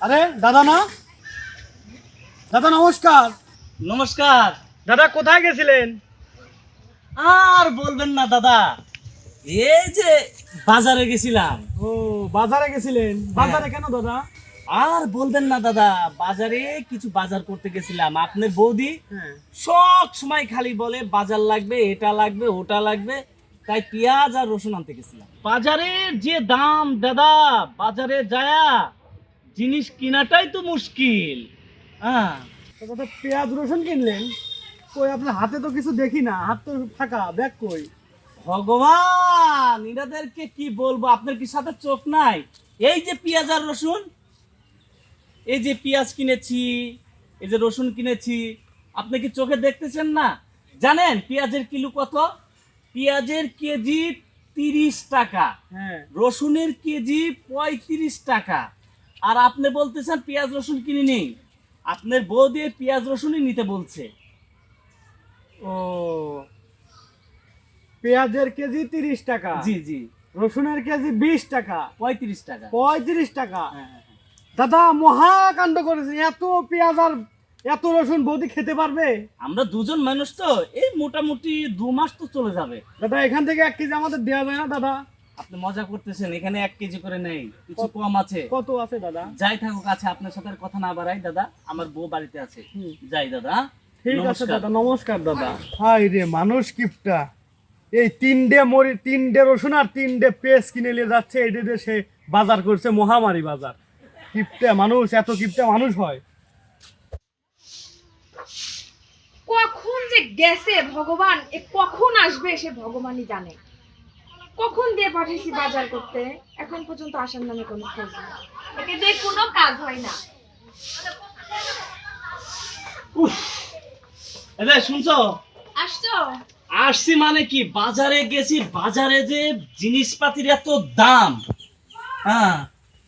আরে দাদা না? দাদা নমস্কার। নমস্কার। দাদা কোথায় গেছিলেন? আর বলবেন না দাদা। এই যে বাজারে গেছিলাম। ও বাজারে গেছিলেন? বাজারে কেন দাদা? আর বলবেন না দাদা। বাজারে কিছু বাজার করতে গেছিলাম। আপনার বৌদি হ্যাঁ। সব সময় খালি বলে বাজার লাগবে এটা লাগবে ওটা লাগবে। তাই পেঁয়াজ আর রসুন আনতে গেছিলাম। বাজারের যে দাম দাদা বাজারে যায়া জিনিস কিনাটাই তো মুশকিল। হ্যাঁ। তো পেঁয়াজ রসুন কিনলেন? কই আপনার হাতে তো কিছু দেখি না হাত তো ফাঁকা ব্যাগ কই? ভগবান এনাদেরকে কি বলব? আপনার কি সাথে চোখ নাই? এই যে পেঁয়াজ আর রসুন এই যে পেঁয়াজ কিনেছি এই যে রসুন কিনেছি আপনি কি চোখে দেখতেছেন না? জানেন পেঁয়াজের কিলো কত? পেঁয়াজের কেজি তিরিশ টাকা। হ্যাঁ। রসুনের কেজি পঁয়ত্রিশ টাকা। আর আপনি বলতেছেন পেঁয়াজ রসুন কিনে নেই। আপনার বউ দিয়ে পেঁয়াজ রসুনই নিতে বলছে। ও। পেঁয়াজের কেজি তিরিশ টাকা। জি জি। রসুনের কেজি বিশ টাকা। পঁয়ত্রিশ টাকা। পঁয়ত্রিশ টাকা। হ্যাঁ হ্যাঁ, হ্যাঁ। দাদা মহাকাণ্ড করেছে। এত পেঁয়াজ আর এত রসুন বৌদি খেতে পারবে? আমরা দুজন মানুষ তো এই মোটামুটি দু মাস তো চলে যাবে। দাদা এখান থেকে এক কেজি আমাদের দেওয়া যায় না দাদা। আপনি মজা করতেছেন এখানে এক কেজি করে নেই কিছু কম আছে। কত আছে দাদা? যাই থাকুক আছে আপনার সাথে কথা না বাড়াই দাদা আমার বউ বাড়িতে আছে। যাই দাদা ঠিক আছে দাদা নমস্কার দাদা। হাই রে মানুষ কিপটা। এই তিনটে মরি তিনটে রসুন আর তিনটে পেস্ট কিনে নিয়ে যাচ্ছে এটা দিয়ে সে বাজার করছে মহামারী বাজার। কিপটা মানুষ এত কিপটা মানুষ হয়। কখন যে গেছে ভগবান এ কখন আসবে সে ভগবানই জানে। কখন দিয়ে পাঠিয়েছি বাজার করতে? এখন পর্যন্ত আসার নামে কোনো খোঁজ নেই। একে দিয়ে কোনো কাজ হয় না। শুনছো? আসছো? আসছি মানে কি? বাজারে গেছি বাজারে যে জিনিসপাতির এত দাম হ্যাঁ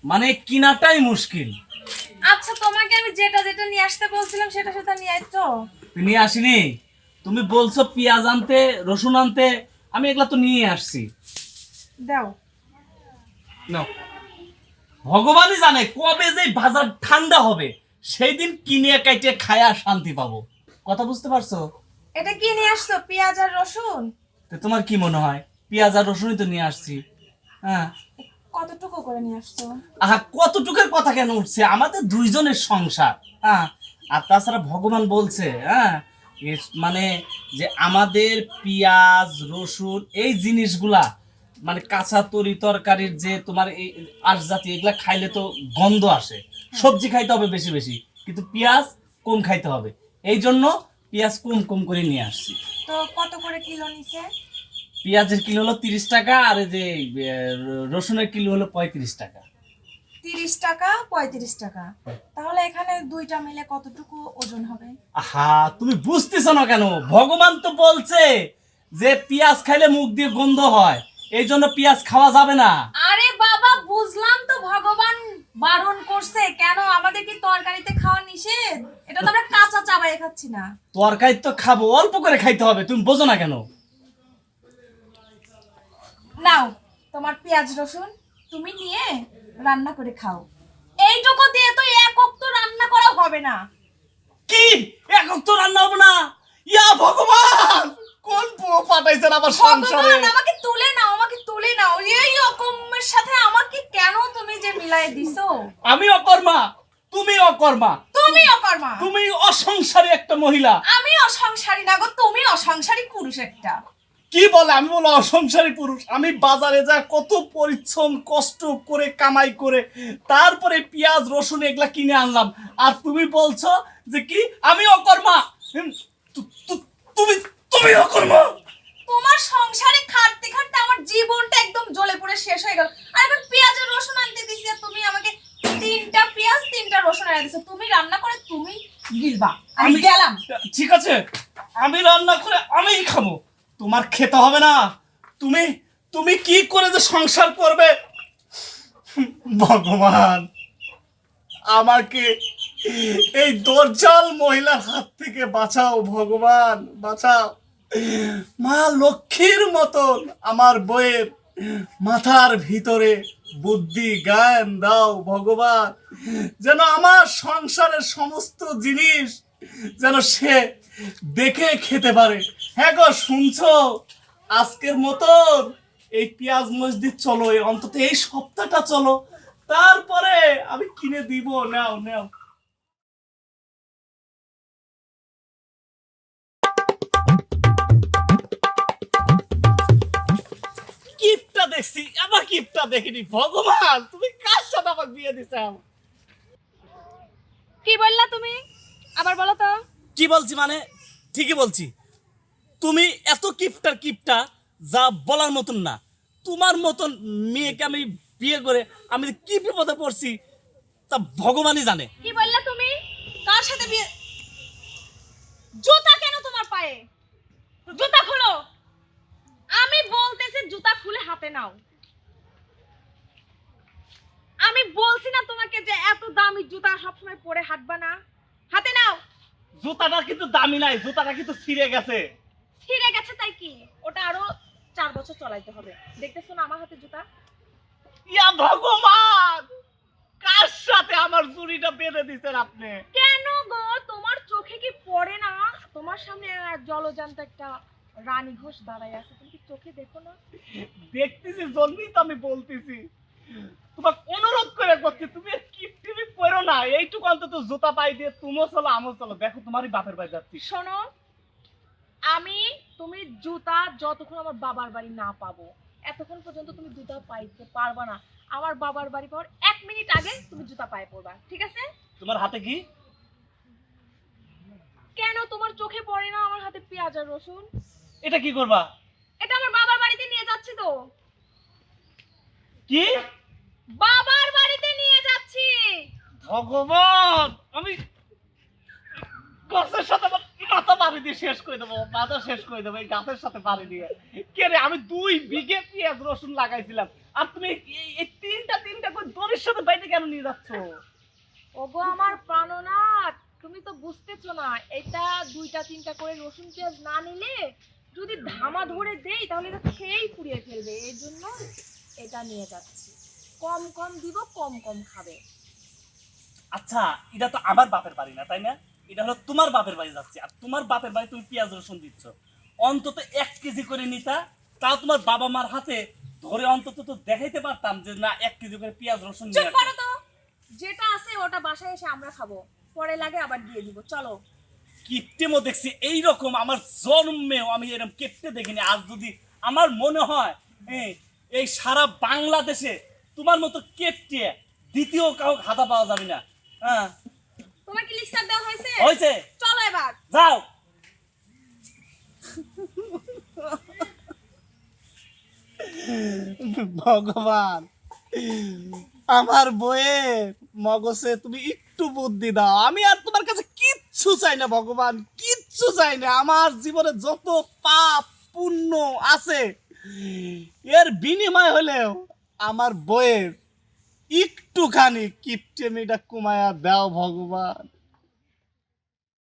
মানে কিনাটাই মুশকিল। আচ্ছা তোমাকে আমি যেটা যেটা নিয়ে আসতে বলছিলাম সেটা সেটা নিয়ে আসছো তুমি আসিনি? তুমি বলছো পেঁয়াজ আনতে রসুন আনতে আমি এগুলা তো নিয়ে আসছি। দাও। নাও। ভগবানই জানে কবে যে বাজার ঠান্ডা হবে সেই দিন কিনে কাইটে খায়া শান্তি পাবো। কথা বুঝতে পারছ? এটা কি নিয়ে আসছো পেঁয়াজ আর রসুন? তো তোমার কি মনে হয়? পেঁয়াজ আর রসুনই তো নিয়ে আসছি। হ্যাঁ। কতটুকু করে নিয়ে আসছো? আহা কতটুকের কথা কেন উঠছে? আমাদের দুইজনের সংসার হ্যাঁ? আর তাছাড়া ভগবান বলছে হ্যাঁ? মানে যে আমাদের পেঁয়াজ রসুন এই জিনিসগুলা মানে কাঁচা তরি তরকারির যে তোমার এই আশজাতি এগুলা খাইলে তো গন্ধ আসে। সবজি খাইতে হবে বেশি বেশি কিন্তু পেঁয়াজ কম খাইতে হবে। এই জন্য পেঁয়াজ কম কম করে নিয়ে আসছি। তো কত করে কিলো নিছে? পেঁয়াজের কিলো হলো তিরিশ টাকা আর এই যে রসুনের কিলো হলো পঁয়ত্রিশ টাকা। তিরিশ টাকা পঁয়ত্রিশ টাকা। তাহলে এখানে দুইটা মিলে কতটুকু ওজন হবে? আহা তুমি বুঝতেছো না কেন? ভগবান তো বলছে যে পেঁয়াজ খাইলে মুখ দিয়ে গন্ধ হয়। এই জন্য পেঁয়াজ খাওয়া যাবে না। আরে বাবা বুঝলাম তো ভগবান বারণ করছে। কেন? আমাদের কি তরকারিতে খাওয়া নিষেধ? এটা তো আমরা কাঁচা চাবাই খাচ্ছি না। তরকারি তো খাব অল্প করে খাইতে হবে তুমি বোঝো না কেন? নাও তোমার পেঁয়াজ রসুন তুমি নিয়ে রান্না করে খাও। এইটুকু দিয়ে তো একক তো রান্না করা হবে না। কি? একক তো রান্না হবে না? ইয়া ভগবান! কোন পুয়ো পাঠাইছেন আমার সংসারে? ভগবান আমাকে তুলে নাও তুলে নাও। এই রকমের সাথে আমাকে কেন তুমি যে মিলাই দিছো? আমি অকর্মা তুমি অকর্মা। তুমি অকর্মা। তুমি অসংসারী একটা মহিলা। আমি অসংসারী না গো তুমি অসংসারী পুরুষ একটা। কি বলে? আমি বলো অসংসারী পুরুষ। আমি বাজারে যা কত পরিশ্রম কষ্ট করে কামাই করে তারপরে পেঁয়াজ রসুন এগুলা কিনে আনলাম। আর তুমি বলছো যে কি? আমি অকর্মা। তুমি তুমি অকর্মা। তোমার সংসারে খাটতে খাটতে আমার জীবনটা একদম জ্বলে পড়ে শেষ হয়ে গেল। আর এখন পেঁয়াজ আর রসুন আনতে দিছি আর তুমি আমাকে তিনটা পেঁয়াজ তিনটা রসুন এনে দিছো। তুমি রান্না করে তুমি গিলবা। আমি গেলাম। ঠিক আছে আমি রান্না করে আমিই খাব। তোমার খেতে হবে না। তুমি তুমি কি করে যে সংসার করবে? ভগবান আমাকে এই দরজাল মহিলার হাত থেকে বাঁচাও ভগবান বাঁচাও। মা লক্ষ্মীর মতন আমার বইয়ের মাথার ভিতরে বুদ্ধি, জ্ঞান দাও ভগবান। যেন আমার সংসারের সমস্ত জিনিস যেন সে দেখে খেতে পারে। হ্যাঁ গো, শুনছো? আজকের মতন এই পেঁয়াজ মসজিদ চলো অন্তত এই সপ্তাহটা চলো। তারপরে আমি কিনে দিব, নাও নাও। দেখছি আবার কিপটা দেখিনি। ভগবান তুমি কার সাথে আমার বিয়ে দিছাও কি বললা তুমি? আবার বলো তো। কি বলছি মানে? ঠিকই বলছি। তুমি এত কিপটার কিপটা যা বলার মতন না। তোমার মতন মেয়েকে আমি বিয়ে করে আমি কি বিপদে পড়ছি তা ভগবানই জানে। কি বললা তুমি? কার সাথে বিয়ে জুতা কেন তোমার পায়ে? জুতা খুলো আমি বলতেছি জুতা খুলে হাতে নাও। আমি বলছি না তোমাকে যে এত দামি জুতা সবসময় পরে হাঁটবা না। হাতে নাও। জুতাটা কিন্তু দামি নাই জুতাটা কিন্তু ছিঁড়ে গেছে। ছিঁড়ে গেছে তাই কি? ওটা আরও চার বছর চলাইতে হবে। দেখতেছো না আমার হাতে জুতা? ইয়া ভগবান! কার সাথে আমার চুরিটা বেঁধে দিছেন আপনি? কেন গো? তোমার চোখে কি পড়ে না? তোমার সামনে জলজান্ত একটা রানী ঘোষ দাঁড়ায় আছে। চোখে দেখো না। দেখতেছি জন্যই তো আমি বলতেছি। তোমাকে অনুরোধ করে করছি তুমি কিপ পড়ো না। এইটুকু অন্তত জুতা পাই দিয়ে তুমিও চলো আমিও চলো। দেখো তোমারই বাপের বাড়ি যাচ্ছি। শোনো আমি তুমি জুতা যতক্ষণ আমার বাবার বাড়ি না পাবো এতক্ষণ পর্যন্ত তুমি জুতা পাইতে পারবা না। আমার বাবার বাড়ি পাওয়ার এক মিনিট আগে তুমি জুতা পায়ে পড়বা ঠিক আছে? তোমার হাতে কি? কেন তোমার চোখে পড়ে না আমার হাতে পেঁয়াজ আর রসুন? এটা কি করবা? এটা আমার বাবার বাড়িতে নিয়ে যাচ্ছি তো। কি? বাবার বাড়িতে নিয়ে যাচ্ছি। ভগবান! আমি গাছের সাথে মাথা বাড়ি দিয়ে শেষ করে দেবো মাথা শেষ করে দেবো এই গাছের সাথে বাড়ি দিয়ে। কে রে আমি দুই বিঘে পেঁয়াজ রসুন লাগাইছিলাম। আর তুমি এই- তিনটা তিনটা করে দড়ির সাথে বাইরে কেন নিয়ে যাচ্ছ? ওগো আমার প্রাণনাথ তুমি তো বুঝতেছো না এটা দুইটা তিনটা করে রসুন পেঁয়াজ না নিলে যদি ধামা ধরে দেই তাহলে এটা খেয়েই পুড়িয়ে ফেলবে। এই জন্য এটা নিয়ে যাচ্ছি। কম কম দিব কম কম খাবে। আচ্ছা এটা তো আমার বাপের বাড়ি না তাই না? এটা হলো তোমার বাপের বাড়ি যাচ্ছে। আর তোমার বাপের বাড়ি তুমি পেঁয়াজ রসুন দিচ্ছ। অন্তত এক কেজি করে নিতা তাও তোমার বাবা মার হাতে ধরে অন্তত তো দেখাইতে পারতাম যে না এক কেজি করে পেঁয়াজ রসুন নিয়ে যেটা আছে ওটা বাসায় এসে আমরা খাব। পরে লাগে আবার দিয়ে দিব। চলো। কিপটেমো দেখছি এইরকম আমার জন্মেও আমি এরকম কেপটে দেখিনি। আজ যদি আমার মনে হয় এই- সারা বাংলাদেশে তোমার মতো কেপটে দ্বিতীয় কাউ হাতা পাওয়া যাবে না। হ্যাঁ। তোমার কি লিস্টার দেওয়া হয়েছে? হয়েছে। চলো এবার। যাও। ভগবান আমার বইয়ের মগজে তুমি একটু বুদ্ধি দাও। আমি আর চাই না, ভগবান। কিচ্ছু চাই না। আমার জীবনে যত পাপ পুণ্য আছে, এর বিনিময় হলেও আমার বইয়ের একটুখানি কিপটেমিটা কুমায়া দাও, ভগবান।